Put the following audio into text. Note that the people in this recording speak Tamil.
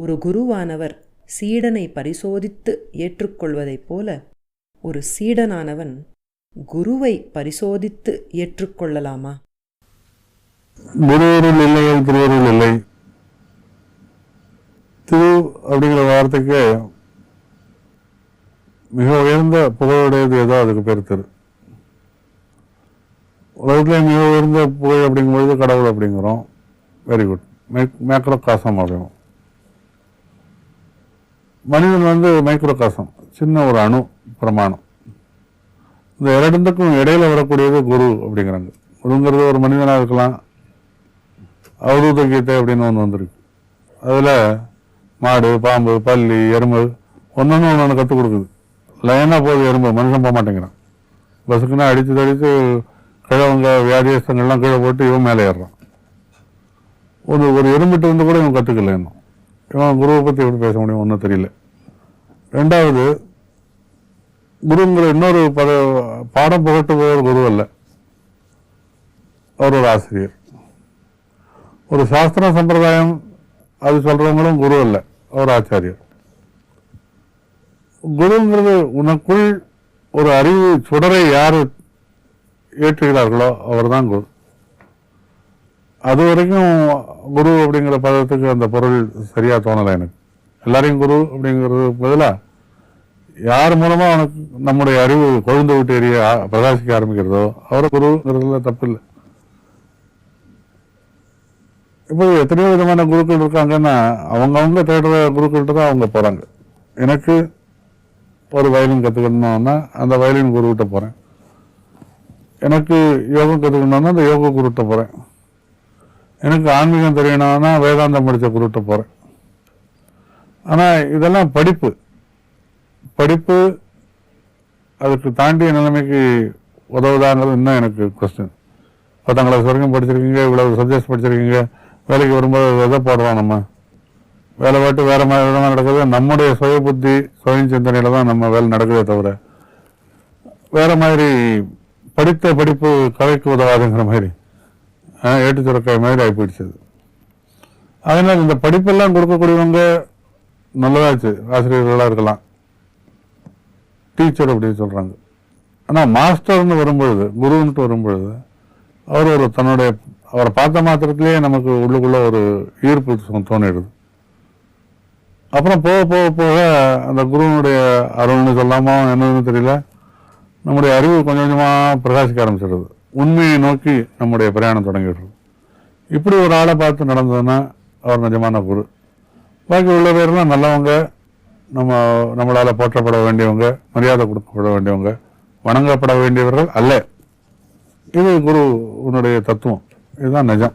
ஒரு குருவானவர் சீடனை பரிசோதித்து ஏற்றுக்கொள்வதைப் போல ஒரு சீடனானவன் குருவை பரிசோதித்து ஏற்றுக்கொள்ளலாமா? குருவருள் இல்லை திருவருள் இல்லை. திரு அப்படிங்கிற வார்த்தைக்கு மிக உயர்ந்த புகழுடையது ஏதோ அதுக்கு பேர் திரு. உலகத்தில் மிக உயர்ந்த புகழ் அப்படிங்கும்பொழுது கடவுள் அப்படிங்கிறோம். வெரி குட் மேக்ரோ காசம் அப்படிங்கிறோம். மனிதன் வந்து மைக்ரோகாசம் சின்ன ஒரு அணு பிரமாணம். இந்த இரண்டுக்கும் இடையில வரக்கூடியது குரு அப்படிங்கிறாங்க. குருங்கிறது ஒரு மனிதனாக இருக்கலாம். அவதூத கீதை அப்படின்னு ஒன்று வந்திருக்கு. அதில் மாடு பாம்பு பல்லி எறும்பு ஒன்று ஒன்று ஒன்று கற்றுக் கொடுக்குது. லைனாக போகுது எறும்பு மனுஷன் போக மாட்டேங்கிறான். பஸ்ஸுக்குன்னா அடித்து தடித்து கிழவங்க வியாதியஸ்தங்கள்லாம் கீழே போட்டு இவன் மேலே ஏறுறான். ஒரு ஒரு எறும்பிட்டு வந்து கூட இவன் கற்றுக்கல இன்னும். இவன் குருவை பற்றி எப்படி பேச முடியும்? ஒன்றும் தெரியல. ரெண்டாவது குருங்கிற இன்னொரு பத பாடம் புகட்டுபவர் குரு அல்ல. அவர் ஒரு ஆசிரியர். ஒரு சாஸ்திர சம்பிரதாயம் அது சொல்றவங்களும் குரு அல்ல. அவர் ஆச்சாரியர். குருங்கிறது உனக்குள் ஒரு அறிவு சுடரை யார் ஏற்றுகிறார்களோ அவர் தான் குரு. அது வரைக்கும் குரு அப்படிங்கிற பதத்துக்கு அந்த பொருள் சரியாக தோணலை எனக்கு. எல்லாரையும் குரு அப்படிங்கிறது பதிலாக யார் மூலமாக அவனுக்கு நம்முடைய அறிவு கொழுந்து விட்டு எரிய பிரகாசிக்க ஆரம்பிக்கிறதோ அவரை குருங்கிறதுல தப்பு இல்லை இப்போ எத்தனையோ விதமான குருக்கள் இருக்காங்கன்னா அவங்கவுங்க தேடுற குருக்கள்கிட்ட தான் அவங்க போகிறாங்க எனக்கு ஒரு வயலின் கற்றுக்கணும்னா அந்த வயலின் குருக்கிட்ட போகிறேன் எனக்கு யோகம் கற்றுக்கணும்னா அந்த யோக குருக்கிட்ட போகிறேன் எனக்கு ஆன்மீகம் தெரியணும்னா வேதாந்தம் படித்த குருட்ட போகிறேன் ஆனால் இதெல்லாம் படிப்பு. படிப்பு அதுக்கு தாண்டிய நிலைமைக்கு உதவுதாங்கிறது இன்னும் எனக்கு கொஸ்டின் பத்தாம் கிளாஸ் வரைக்கும் படிச்சிருக்கீங்க இவ்வளவு சப்ஜெக்ட்ஸ் படிச்சிருக்கீங்க வேலைக்கு வரும்போது எதை போடுறோம் நம்ம? வேலை பாட்டு வேற மாதிரி தான் நடக்குது? நம்முடைய சுய புத்தி சுய சிந்தனையில தான் நம்ம வேலை நடக்குதே தவிர வேற மாதிரி படித்த படிப்பு கலைக்கு உதவாதுங்கிற மாதிரி. ஆஹ், ஏட்டு மாதிரி ஆகி போயிடுச்சு அது. இந்த படிப்பெல்லாம் கொடுக்கக்கூடியவங்க நல்லதாச்சு ஆசிரியர்களாக இருக்கலாம். டீச்சர் அப்படின்னு சொல்கிறாங்க ஆனால் மாஸ்டர்னு வரும்பொழுது குருன்ட்டு வரும்பொழுது அவர் ஒரு தன்னுடைய அவரை பார்த்த மாத்திரத்துலேயே நமக்கு உள்ளுக்குள்ள ஒரு ஈர்ப்பு தோணிடுது. அப்புறம் போக போக போக அந்த குருவனுடைய அருள்னு சொல்லாமல் என்னன்னு தெரியல நம்முடைய அறிவு கொஞ்சம் கொஞ்சமாக பிரகாசிக்க ஆரம்பிச்சிடுது. உண்மையை நோக்கி நம்முடைய பிரயாணம் தொடங்கிடுறோம் இப்படி ஒரு ஆளை பார்த்து நடந்ததுன்னா அவர் நிஜமான குரு பாக்கி உள்ள பேர்லாம் நல்லவங்க நம்ம நம்மளால் போற்றப்பட வேண்டியவங்க மரியாதை கொடுக்கப்பட வேண்டியவங்க வணங்கப்பட வேண்டியவர்கள் அல்ல. இது குரு உன்னுடைய தத்துவம். இதுதான் நிஜம்.